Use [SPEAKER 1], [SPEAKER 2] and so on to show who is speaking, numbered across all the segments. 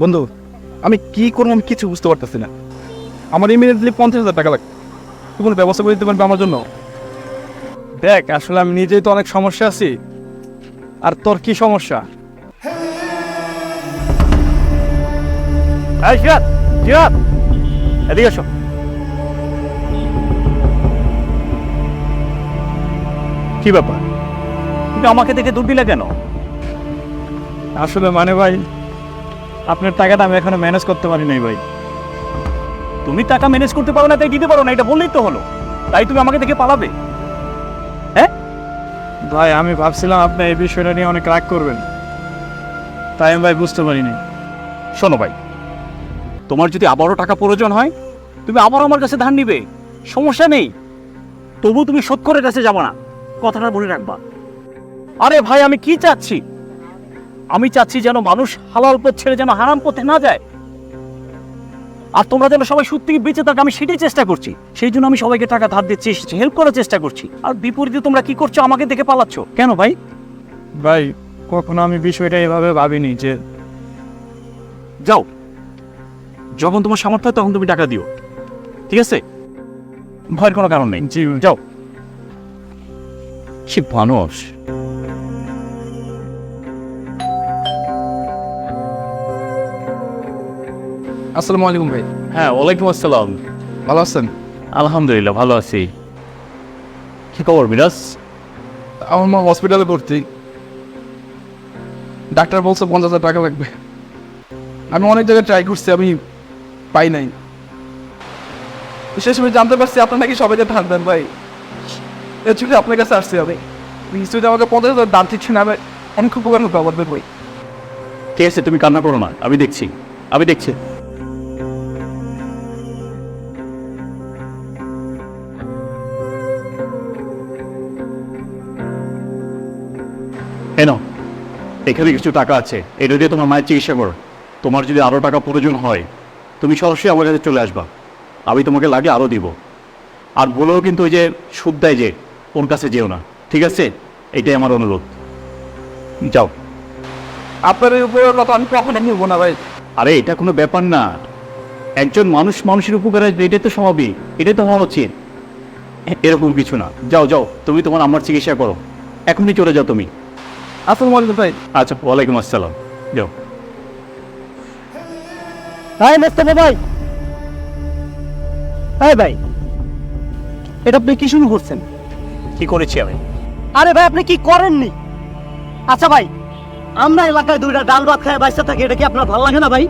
[SPEAKER 1] বন্ধু, আমি কি করব আমি কিছু বুঝতে পারতেছি না। আমার ইমিডিয়েটলি পঞ্চাশ হাজার টাকা লাগবে। তুই কোনো ব্যবস্থা করে দিতে পারবে আমার জন্য? দেখ, আসলে আমি নিজেই তো অনেক সমস্যা আছি। আর তোর কি সমস্যা?
[SPEAKER 2] এদিকে এসো। কি ব্যাপার? তুমি আমাকে দেখে দূর দিলে কেন?
[SPEAKER 1] আসলে মানে ভাই আপনার টাকাটা আমি এখনও ম্যানেজ করতে পারি নাই ভাই।
[SPEAKER 2] তুমি টাকা ম্যানেজ করতে পারো না, তাই দিতে পারো না, এটা বললেই তো হলো। তাই তুমি আমাকে দেখে পালাবে। হ্যাঁ?
[SPEAKER 1] ভাই, আমি ভাবছিলাম আপনি এই বিষয়টা নিয়ে অনেক রাগ করবেন। তাই আমি ভাই বুঝতে পারিনি।
[SPEAKER 2] শোনো ভাই, তোমার যদি আবারও টাকা প্রয়োজন হয়, তুমি আবারও আমার কাছে ধার নিবে। সমস্যা নেই। তবু তুমি শোধ করে কাছে যাব না। কথাটা বলে রাখবা। আরে ভাই, আমি কি চাচ্ছি? আমি চাচ্ছি যেন মানুষ হালাল পথ ছেড়ে যেন হারাম পথে না যায়। আর তোমরা যেন সবাই সত্যি বেঁচে থাকো আমি সেটাই চেষ্টা করছি। সেই জন্য আমি সবাইকে টাকা ধার দিচ্ছি হেল্প করার চেষ্টা করছি। আর বিপরীতে তোমরা কি করছ আমাকে দেখে পালাচ্ছ? কেন ভাই?
[SPEAKER 1] ভাই কখনো আমি বিষয়টা এভাবে ভাবিনি যে
[SPEAKER 2] যাও। যখন তোমার সামর্থ্য হয় তখন তুমি টাকা দিও। ঠিক আছে? ভয়ের কোনো কারণ নেই।
[SPEAKER 1] জি।
[SPEAKER 2] যাও। সে মানুষ।
[SPEAKER 1] আসসালামু আলাইকুম ভাই।
[SPEAKER 2] হ্যাঁ ওয়ালাইকুম আসসালাম।
[SPEAKER 1] ভালো আছেন?
[SPEAKER 2] আলহামদুলিল্লাহ ভালো আছি। কি খবর মিরাজ?
[SPEAKER 1] আমার মা হসপিটালে ভর্তি। ডাক্তার বলছে পঞ্চাশ হাজার টাকা লাগবে। আমি অনেক জায়গায় ট্রাই করছি আমি পাই নাই। শেষ সময় জানতে পারছি আপনার নাকি সবাইকে ধান দেন ভাই। এর জন্য আপনার কাছে আসছি আমি। নিশ্চয়ই আমাকে পঞ্চাশ হাজার দাম দিচ্ছি না আমি অনেক উপকার হতো আমাদের বই
[SPEAKER 2] ঠিক আছে তুমি কান্না করো না আমি দেখছি। আমি দেখছি। এনো এখানে কিছু টাকা আছে। এটা দিয়ে তোমার মায়ের চিকিৎসা করো। তোমার যদি আরও টাকা প্রয়োজন হয় তুমি সরাসরি আমার কাছে চলে আসবা। আমি তোমাকে লাগে আরও দিব। আর বলেও কিন্তু ওই যে সুদ দেয় যে ওর কাছে যেও না। ঠিক আছে? এটাই আমার অনুরোধ। যাও।
[SPEAKER 1] আপনার এই উপকার আমি কখনো নিব না ভাই।
[SPEAKER 2] আরে এটা কোনো ব্যাপার না। একজন মানুষ মানুষের উপকার আসবে এটাই তো স্বাভাবিক। এটাই তো হওয়া উচিত। এরকম কিছু না। যাও যাও। তুমি তোমার আমার চিকিৎসা করো। এখনই চলে যাও তুমি।
[SPEAKER 1] আসসালামু আলাইকুম ভাই।
[SPEAKER 2] আচ্ছা ওয়ালাইকুম আসসালাম। যাও।
[SPEAKER 3] হাই মোস্তফা ভাই। হাই ভাই এটা আপনি কি শুরু করছেন?
[SPEAKER 2] কি করেছি আমি?
[SPEAKER 3] আরে ভাই আপনি কি করেননি? আচ্ছা ভাই আমরা এলাকায় দুইটা ডাল ভাত খায় বাইসা থাকি এটা কি আপনার ভালো লাগে না ভাই?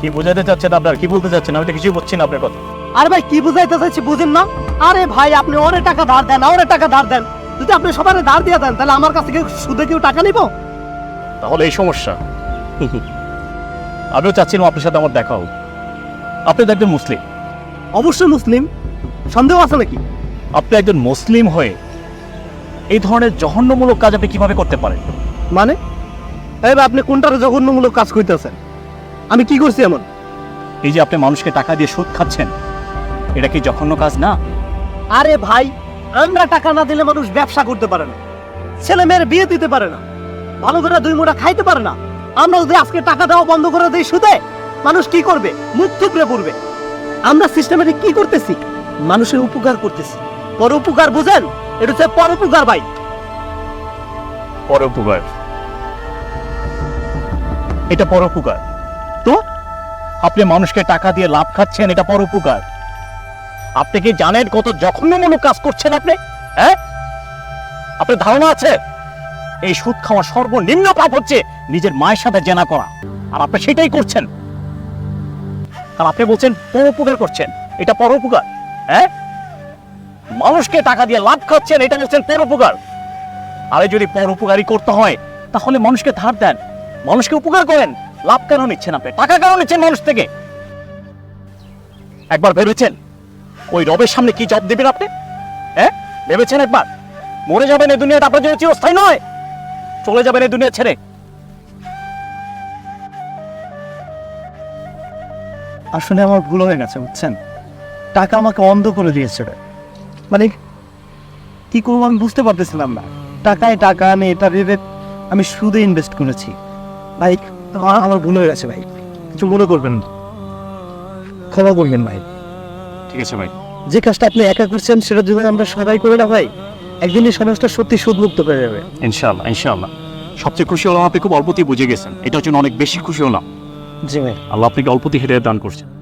[SPEAKER 2] কি বোঝাতে চাচ্ছেন আপনার? কি বলতে চাচ্ছেন? আমি তো কিছুই বুঝছি না আপনার কথা।
[SPEAKER 3] আরে ভাই কি বুঝাইতে চাইছি বুঝেন না? আরে ভাই আপনি অনেক টাকা ধার দেন অনেক টাকা ধার দেন। যদি আপনি সবার ধার দিয়ে দেন তাহলে আমার কাছ থেকে সুদে কেউ টাকা নিব?
[SPEAKER 2] তাহলে এই সমস্যা। আমিও চাচ্ছিলাম আপনার সাথে আমার দেখা হোক। আপনি তো একজন মুসলিম।
[SPEAKER 3] অবশ্যই মুসলিম। সন্দেহ আছে নাকি?
[SPEAKER 2] আপনি একজন মুসলিম হয়ে এই ধরনের জঘন্যমূলক কাজ আপনি কীভাবে করতে পারেন?
[SPEAKER 3] মানে? এই আপনি কোনটার জঘন্যমূলক কাজ করতেছেন আমি কি করছি এমন?
[SPEAKER 2] এই যে আপনি মানুষকে টাকা দিয়ে সুদ খাচ্ছেন এটা কি জঘন্য কাজ না?
[SPEAKER 3] আরে ভাই আমরা টাকা না দিলে মানুষ ব্যবসা করতে পারে না। ছেলে মেয়ের বিয়ে দিতে পারে না। ভালো করে দুই মোটা খাইতে পারে না। আমরা যদি আজকে টাকা দেওয়া বন্ধ করে দিই সুদে, মানুষ কি করবে? মুখ থুবড়ে পড়বে। আমরা সিস্টেমেটিক কি করতেছি? মানুষের উপকার করতেছি। পর উপকার বুঝেন? এটা হচ্ছে পর উপকার ভাই।
[SPEAKER 2] পরোপকার এটা পরোপকার তো? আপনি মানুষকে টাকা দিয়ে লাভ খাচ্ছেন, এটা পরোপকার আপনি কি জানেন কত জঘন্যমূলক কাজ করছেন আপনি? হ্যাঁ? আপনার ধারণা আছে? এই সুদ খাওয়া সর্বনিম্ন পাপ হচ্ছে নিজের মায়ের সাথে জেনা করা। আর আপনি সেটাই করছেন। আর আপনি বলছেন পরোপকার করছেন। এটা পরোপকার। হ্যাঁ? মানুষকে টাকা দিয়ে লাভ খাচ্ছেন, এটা হচ্ছেন পরোপকার। আরে যদি পর উপকারী করতে হয়, তাহলে মানুষকে ধার দেন। মানুষকে উপকার করেন। লাভ কেন নিচ্ছেন আপনি? টাকা কেন নিচ্ছেন মানুষ থেকে? একবার ভেবেছেন? ওই রবের সামনে কি জব দেবেন আপনি? হ্যাঁ? ভেবেছেন একবার? মরে যাবেন এই দুনিয়াটা আপনার জন্য চিরস্থায়ী নয় চলে যাবেন এই দুনিয়া ছেড়ে।
[SPEAKER 3] আসলে আমার ভুল হয়ে গেছে বুঝছেন? টাকা আমাকে অন্ধ করে দিয়েছে। মানে কি করব আমি বুঝতে পারতেছিলাম না। টাকায় টাকা আমি এটা ভেবে আমি সুদে ইনভেস্ট করেছি। ভাই আমার আমার ভুল হয়ে গেছে ভাই। কিছু মনে করবেন না। ক্ষমা করবেন ভাই।
[SPEAKER 2] ঠিক আছে ভাই।
[SPEAKER 3] যে কাজটা আপনি একা করছেন সেটা যদি আমরা সবাই করে না ভাই একদিন এই সমাজটা সত্যি সুদমুক্ত করে যাবে।
[SPEAKER 2] ইনশাল্লাহ ইনশাল্লাহ সবচেয়ে খুশি হলাম আপনি খুব অল্পতেই বুঝে গেছেন। এটা হচ্ছে অনেক বেশি খুশি হলাম।
[SPEAKER 3] জি ভাই।
[SPEAKER 2] আল্লাহ আপনাকে অল্পতেই হেদায়ত দান করছেন।